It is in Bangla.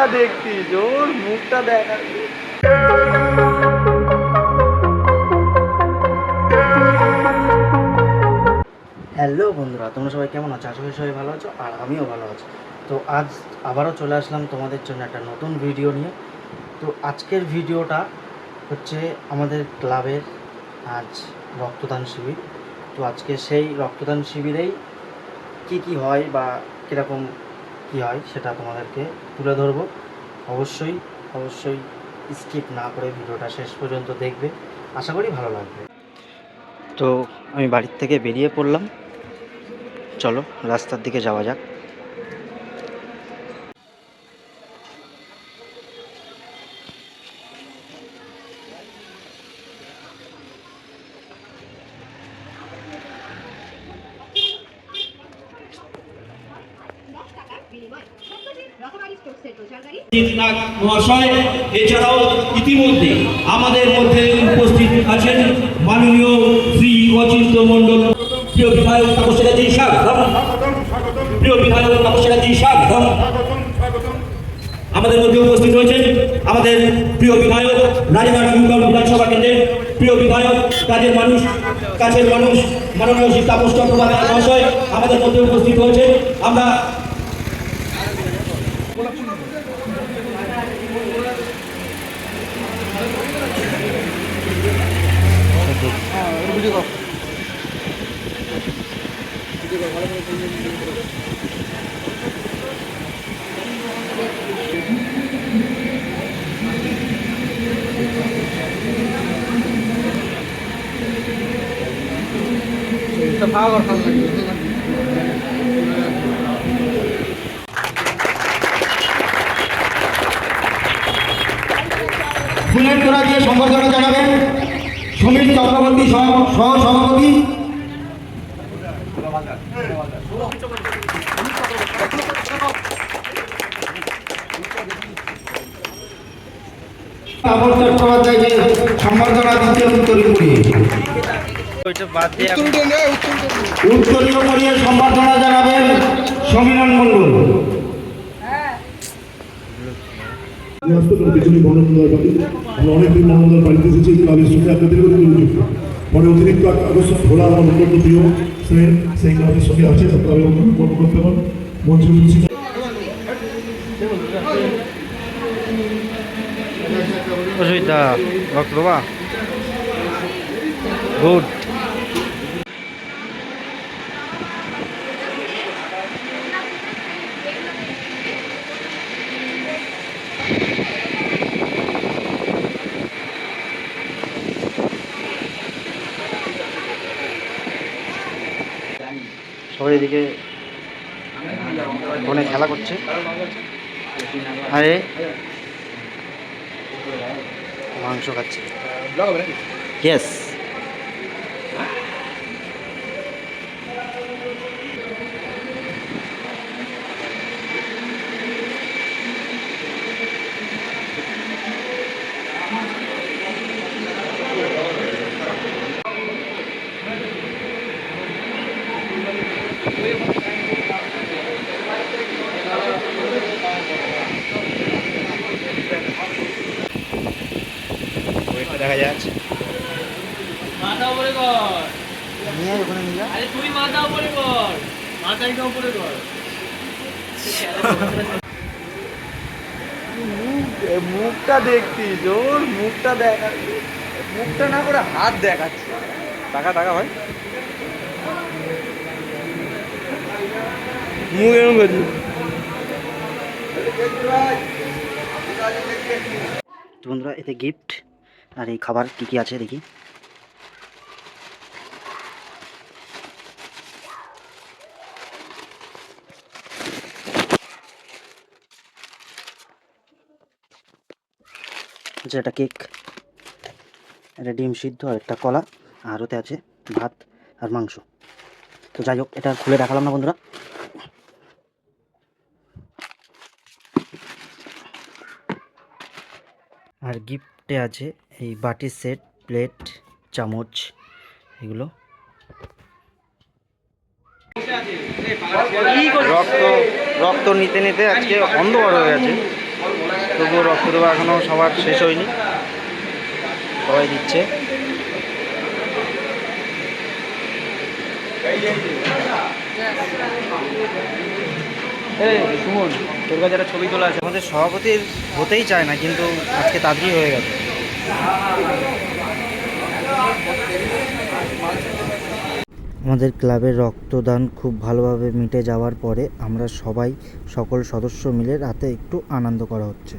মুখটা দেখতি, জোর মুখটা দেখা। হ্যালো বন্ধুরা, তোমরা সবাই কেমন আছো? আশা করি সবাই ভালো আছো, আর আমিও ভালো আছি। তো আজ আবারও চলে আসলাম তোমাদের জন্য একটা নতুন ভিডিও নিয়ে। তো আজকের ভিডিওটা হচ্ছে আমাদের ক্লাবের আজ রক্তদান শিবির। তো আজকে সেই রক্তদান শিবিরেই কি কি হয় বা কীরকম কি হয় সেটা তোমাদেরকে তুলে ধরব। অবশ্যই অবশ্যই স্কিপ না করে ভিডিওটা শেষ পর্যন্ত দেখবে। আশা করি ভালো লাগবে। তো আমি বাড়ির থেকে বেরিয়ে পড়লাম। চলো রাস্তার দিকে যাওয়া যাক। মহাশয়, এছাড়াও ইতিমধ্যে আমাদের মধ্যে উপস্থিত আছেন মাননীয় শ্রী অচিন্ত মণ্ডল। প্রিয় বিধায়ক তাপসেরাজি স্বাগতম প্রিয় বিধায়ক তাপসেরাজি স্বাগতম আমাদের মধ্যে উপস্থিত রয়েছেন আমাদের প্রিয় বিধায়ক রানীগঞ্জ ইউনিয়ন বিধানসভা কেন্দ্রের প্রিয় বিধায়ক কাজের মানুষ, কাছের মানুষ, মাননীয় শ্রী তাপস চট্টোপাধ্যায় মহাশয় আমাদের মধ্যে উপস্থিত হয়েছে আমরা ফুলের তোড়া দিয়ে সম্বর্ধনা জানাবেন। সমীর চক্রবর্তী সহ সহ সভাপতি তাপস চট্টোপাধ্যায়কে সম্বর্ধনা জানাবেন সমীরণ মণ্ডল। হাসপাতালের পেছনে বর্ণমন্দার বাড়ি আমরা অনেকদিন মহানন্দার বাড়িতে এসেছি ক্লাবের সঙ্গে আপনাদের করে নিযুক্ত পরে অতিরিক্ত আগস্ট ভোলা আমার অত্যন্ত প্রিয় স্নেহ সেই ক্লাবের সঙ্গে আছে ক্লাবের অন্যান্য কর্মকর্তাগণ উপস্থিত অসুবিধা রক্ত বাবা। গুড। সবাই এদিকে ফোনে খেলা করছে। আরে মাংস খাচ্ছে। ইয়েস দেখা যাচ্ছে মাথা উপরে কর। নিয়ে ওখানে নিয়ে আরে তুই মাথা উপরে কর। মাথাটা উপরে কর। মুখটা দেখতি জোর মুখটা দেখা। মুখটা না করে হাত দেখাচ্ছে। টাকা টাকা ভাই। মুখ এরকম করছি। বন্ধুরা এতে গিফট আর এই খাবার কি কি আছে দেখি। আচ্ছা এটা কেক এটা ডিম সিদ্ধ আর একটা কলা, আর ওতে আছে ভাত আর মাংস। তো যাই হোক, এটা খুলে দেখালাম না বন্ধুরা। আর গিফটে আছে, এই বাটির সেট, প্লেট, চামচ, এগুলো। রক্ত রক্ত নিতে নিতে আজকে অন্ধকার হয়ে গেছে। তবুও রক্ত দেওয়া এখনও সবার শেষ হয়নি। সবাই দিচ্ছে। কাছে একটা ছবি তোলা আছে, আমাদের সভাপতির হতেই চায় না, কিন্তু আজকে তাড়াতাড়ি হয়ে গেছে। আমাদের ক্লাবের রক্তদান খুব ভালোভাবে মিটে যাওয়ার পরে আমরা সবাই সকল সদস্য মিলে রাতে একটু আনন্দ করা হচ্ছে।